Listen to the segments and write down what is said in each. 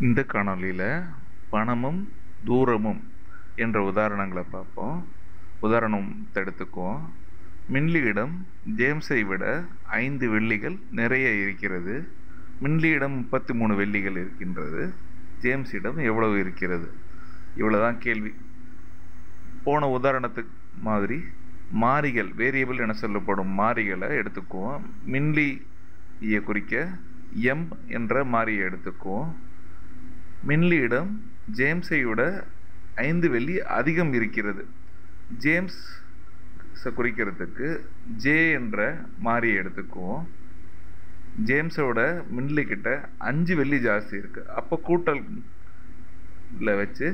இந்த காணொலியில் பணமும் தூரமும் என்ற உதாரணங்களை பார்ப்போம். உதாரணம் எடுத்துக்குவோம் மின்லியிடம் ஜேம்ஸை விட ஐந்து வெள்ளிகள் நிறைய இருக்கிறது. மின்லியிடம் முப்பத்தி மூணு வெள்ளிகள் இருக்கின்றது. ஜேம்ஸிடம் எவ்வளவு இருக்கிறது? இவ்வளோதான் கேள்வி. போன உதாரணத்துக்கு மாதிரி மாறிகள் வேரியபிள் என சொல்லப்படும் மாறிகளை எடுத்துக்குவோம். மின்லியை குறிக்க எம் என்ற மாறியை எடுத்துக்குவோம். மின்லியிடம் ஜேம்ஸை விட ஐந்து வெள்ளி அதிகம் இருக்கிறது. ஜேம்ஸ் குறிக்கிறதுக்கு ஜே என்ற மாறி எடுத்துக்குவோம். ஜேம்ஸோட மின்லி கிட்ட அஞ்சு வெள்ளி ஜாஸ்தி இருக்குது அப்போ கூட்டலில் வச்சு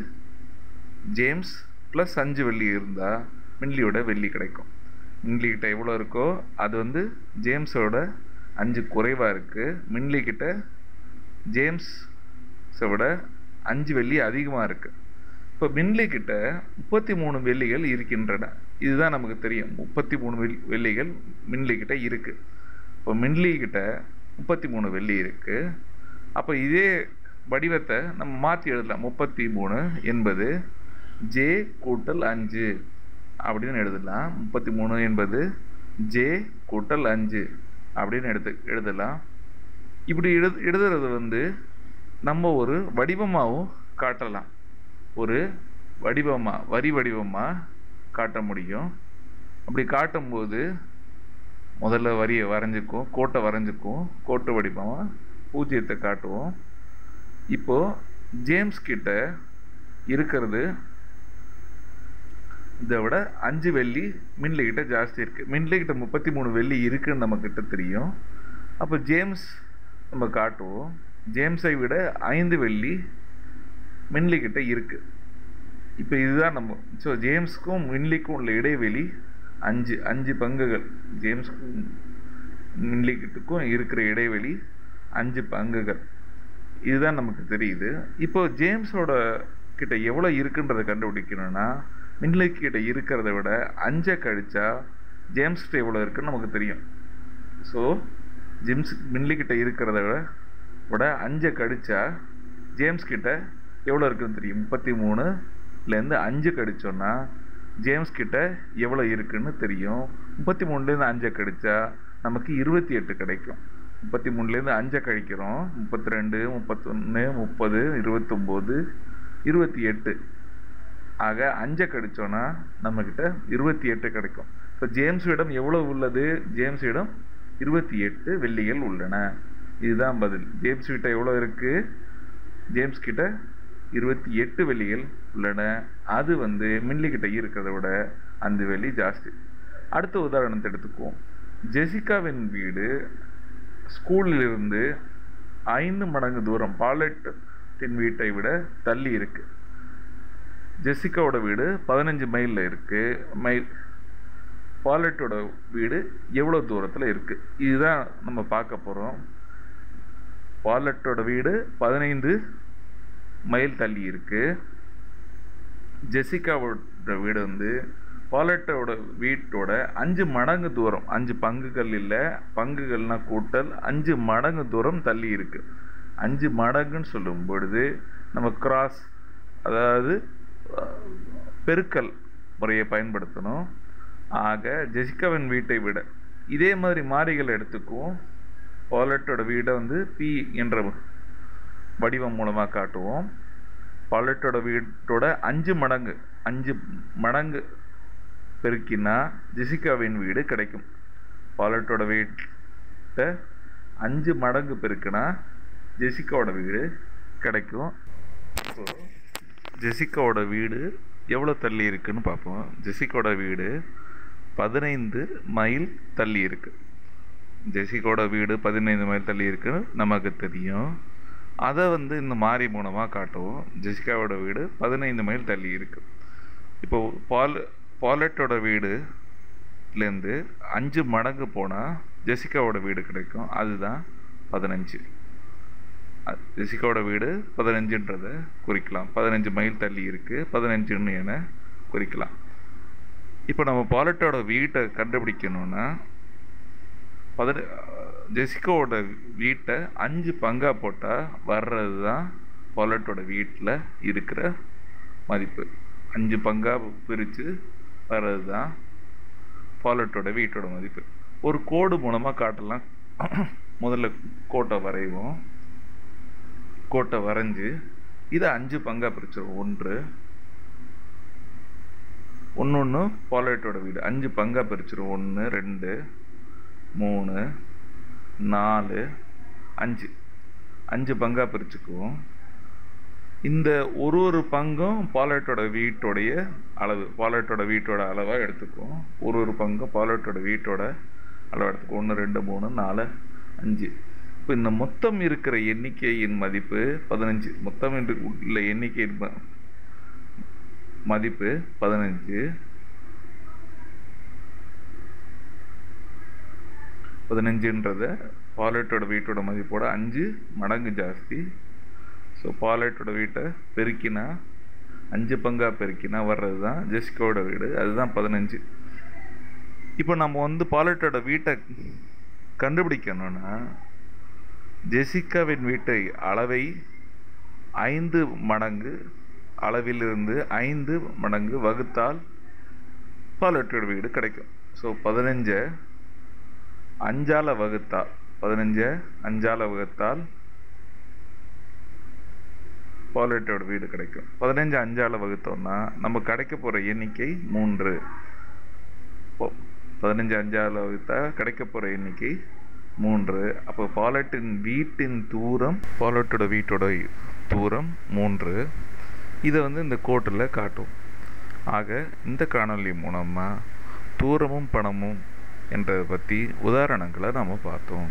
ஜேம்ஸ் ப்ளஸ் அஞ்சு வெள்ளி இருந்தால் மின்லியோட வெள்ளி கிடைக்கும். மின்லி கிட்ட எவ்வளோ இருக்கோ அது வந்து ஜேம்ஸோட அஞ்சு குறைவாக இருக்குது மின்லி கிட்ட ஜேம்ஸ் விட அஞ்சு வெள்ளி அதிகமாக இருக்குது இப்போ பின்லி கிட்ட முப்பத்தி மூணு வெள்ளிகள் இருக்கின்றன. இதுதான் நமக்கு தெரியும். முப்பத்தி மூணு வெள்ளி வெள்ளிகள் மின்லி கிட்ட இருக்குது இப்போ மின்லி கிட்ட முப்பத்தி மூணு வெள்ளி இருக்குது அப்போ இதே வடிவத்தை நம்ம மாற்றி எழுதலாம். முப்பத்தி மூணு என்பது ஜே கூட்டல் அஞ்சு அப்படின்னு எழுதலாம். முப்பத்தி மூணு என்பது ஜே கூட்டல் அஞ்சு அப்படின்னு எடுத்து எழுதலாம். இப்படி எழு எழுதுறது வந்து நம்ம ஒரு வடிவமாகவும் காட்டலாம். ஒரு வடிவமாக வரி வடிவமாக காட்ட முடியும். அப்படி காட்டும்போது முதல்ல வரியை வரைஞ்சிக்கும் கோட்டை வரைஞ்சிக்கும் கோட்டு வடிவமாக பூஜ்ஜியத்தை காட்டுவோம். இப்போது ஜேம்ஸ் கிட்ட இருக்கிறது இதை விட அஞ்சு வெள்ளி மின்லி கிட்ட ஜாஸ்தி இருக்குது மின்லி கிட்ட முப்பத்தி மூணு வெள்ளி இருக்குன்னு நம்மக்கிட்ட தெரியும். அப்போ ஜேம்ஸ் நம்ம காட்டுவோம். ஜேம்ஸை விட ஐந்து வெள்ளி மின்லி கிட்ட இருக்குது இப்போ இதுதான் நம்ம ஸோ ஜேம்ஸ்க்கும் மின்லிக்கும் உள்ள இடைவெளி அஞ்சு அஞ்சு பங்குகள். ஜேம்ஸ்க்கும் மின்லிக்கிட்டுக்கும் இருக்கிற இடைவெளி அஞ்சு பங்குகள். இதுதான் நமக்கு தெரியுது. இப்போ ஜேம்ஸோட கிட்ட எவ்வளோ இருக்குன்றதை கண்டுபிடிக்கணும்னா மின்லிக்கிட்ட இருக்கிறத விட அஞ்சை கழிச்சா ஜேம்ஸ்கிட்ட எவ்வளோ இருக்குன்னு நமக்கு தெரியும். ஸோ ஜேம்ஸ் மின்லிக்கிட்ட இருக்கிறத விட விட அஞ்சை கழிச்சா ஜேம்ஸ் கிட்ட எவ்வளோ இருக்குன்னு தெரியும்? முப்பத்தி மூணுலேருந்து அஞ்சு கடிச்சோன்னா ஜேம்ஸ் கிட்ட எவ்வளோ இருக்குன்னு தெரியும். முப்பத்தி மூணுலேருந்து அஞ்சை கடித்தா நமக்கு இருபத்தி எட்டு கிடைக்கும். முப்பத்தி மூணுலேருந்து அஞ்சை கழிக்கிறோம். முப்பத்தி ரெண்டு முப்பத்தொன்று முப்பது இருபத்தொம்போது இருபத்தி எட்டு. ஆக அஞ்சை கடித்தோன்னா நம்மக்கிட்ட இருபத்தி எட்டு கிடைக்கும். இப்போ ஜேம்ஸிடம் எவ்வளோ உள்ளது? ஜேம்ஸிடம் இருபத்தி எட்டு வெள்ளிகள் உள்ளன. இதுதான் பதில். ஜேம்ஸ் கிட்ட எவ்வளோ இருக்குது ஜேம்ஸ் கிட்ட இருபத்தி எட்டு வெள்ளிகள் உள்ளன. அது வந்து மின்லி கிட்ட இருக்கிறத விட அந்த வெள்ளி ஜாஸ்தி. அடுத்த உதாரணத்தை எடுத்துக்குவோம். ஜெசிகாவின் வீடு ஸ்கூலில் இருந்து ஐந்து மடங்கு தூரம் பாலட்டின் வீட்டை விட தள்ளி இருக்கு. ஜெசிகாவோட வீடு பதினஞ்சு மைலில் இருக்கு. மைல் பாலட்டோட வீடு எவ்வளோ தூரத்தில் இருக்கு? இதுதான் நம்ம பார்க்க போகிறோம் பாலட்டோட வீடு பதினைந்து மைல் தள்ளி இருக்குது ஜெசிகாவோட வீடு வந்து பாலட்டோட வீட்டோட அஞ்சு மடங்கு தூரம் அஞ்சு பங்குகள் இல்லை பங்குகள்னா கூட்டல் அஞ்சு மடங்கு தூரம் தள்ளி இருக்குது அஞ்சு மடங்குன்னு சொல்லும் பொழுது நம்ம கிராஸ் அதாவது பெருக்கல் முறையை பயன்படுத்தணும். ஆக ஜெசிகாவின் வீட்டை விட இதே மாதிரி மாறிகள் எடுத்துக்குவோம். பாலட்டோட வீடை வந்து பி என்ற வடிவம் மூலமாக காட்டுவோம். பாலட்டோட வீட்டோட அஞ்சு மடங்கு அஞ்சு மடங்கு பெருக்கினா ஜெசிகாவின் வீடு கிடைக்கும். பாலட்டோட வீட்டை அஞ்சு மடங்கு பெருக்கினா ஜெசிகாவோட வீடு கிடைக்கும். ஸோ ஜெசிகாவோட வீடு எவ்வளோ தள்ளி இருக்குன்னு பார்ப்போம். ஜெசிகாவோட வீடு பதினைந்து மைல் தள்ளி இருக்குது ஜெசிகோட வீடு பதினைந்து மைல் தள்ளி இருக்குன்னு நமக்கு தெரியும். அதை வந்து இந்த மாறி மூலமாக காட்டுவோம். ஜெசிகாவோட வீடு பதினைந்து மைல் தள்ளி இருக்கு. இப்போ பால் பாலட்டோட வீடுலேருந்து அஞ்சு மடங்கு போனால் ஜெசிகாவோட வீடு கிடைக்கும். அதுதான் பதினஞ்சு. ஜெசிகாவோட வீடு பதினஞ்சுன்றதை குறிக்கலாம். பதினஞ்சு மைல் தள்ளி இருக்குது பதினஞ்சுன்னு என குறிக்கலாம். இப்போ நம்ம பாலட்டோட வீட்டை கண்டுபிடிக்கணுன்னா பதின ஜெசிகாவோட வீட்டை அஞ்சு பங்காக போட்டால் வர்றது தான் பாலட்டோட வீட்டில் இருக்கிற மதிப்பு. அஞ்சு பங்காக பிரித்து வர்றது தான் பாலட்டோட வீட்டோட மதிப்பு. ஒரு கோடு மூலமாக காட்டலாம். முதல்ல கோட்டை வரைவோம். கோட்டை வரைஞ்சி இதை அஞ்சு பங்காக பிரிச்சிடும் ஒன்று. ஒன்று ஒன்று பாலட்டோட வீடு. அஞ்சு பங்காக பிரிச்சிடும் ஒன்று ரெண்டு. மூணு நாலு அஞ்சு. அஞ்சு பங்காக பிரிச்சுக்குவோம் இந்த ஒரு ஒரு பங்கும் பாலட்டோட வீட்டோடைய அளவு பாலட்டோட வீட்டோட அளவாக எடுத்துக்குவோம் ஒரு ஒரு பங்கும் பாலட்டோட வீட்டோட அளவு எடுத்துக்குவோம் ஒன்று ரெண்டு மூணு நாலு அஞ்சு. இப்போ இந்த மொத்தம் இருக்கிற எண்ணிக்கையின் மதிப்பு பதினஞ்சு. மொத்தம் என்று உள்ள எண்ணிக்கையின் ம- மதிப்பு பதினஞ்சு. பதினஞ்சுன்றது. பாலட்டோட வீட்டோட மதிப்போட அஞ்சு மடங்கு ஜாஸ்தி. ஸோ பாலட்டோட வீட்டை பெருக்கினா அஞ்சு பங்காக பெருக்கினா வர்றது தான் ஜெஸ்கோட வீடு. அதுதான் பதினஞ்சு. இப்போ நம்ம வந்து பாலட்டோட வீட்டை கண்டுபிடிக்கணும்னா ஜெசிகாவின் வீட்டை அளவை ஐந்து மடங்கு அளவிலிருந்து ஐந்து மடங்கு வகுத்தால் பாலட்டோட வீடு கிடைக்கும். ஸோ பதினஞ்சை அஞ்சால் வகுத்தால் பதினஞ்சை அஞ்சால் வகுத்தால் பாலட்டோட வீடு கிடைக்கும். பதினஞ்சு அஞ்சால வகுத்தோம்னா நம்ம கிடைக்க போகிற எண்ணிக்கை மூன்று. பதினஞ்சு அஞ்சால் வகுத்தா கிடைக்க போகிற எண்ணிக்கை மூன்று. அப்போ பாலட்டின் வீட்டின் தூரம் பாலட்டோட வீட்டோட தூரம் மூன்று. இதை வந்து இந்த கோட்டில் காட்டும். ஆக இந்த காணொளி மூலமாக தூரமும் பணமும் என்றதை பற்றி உதாரணங்களை நாம் பார்த்தோம்.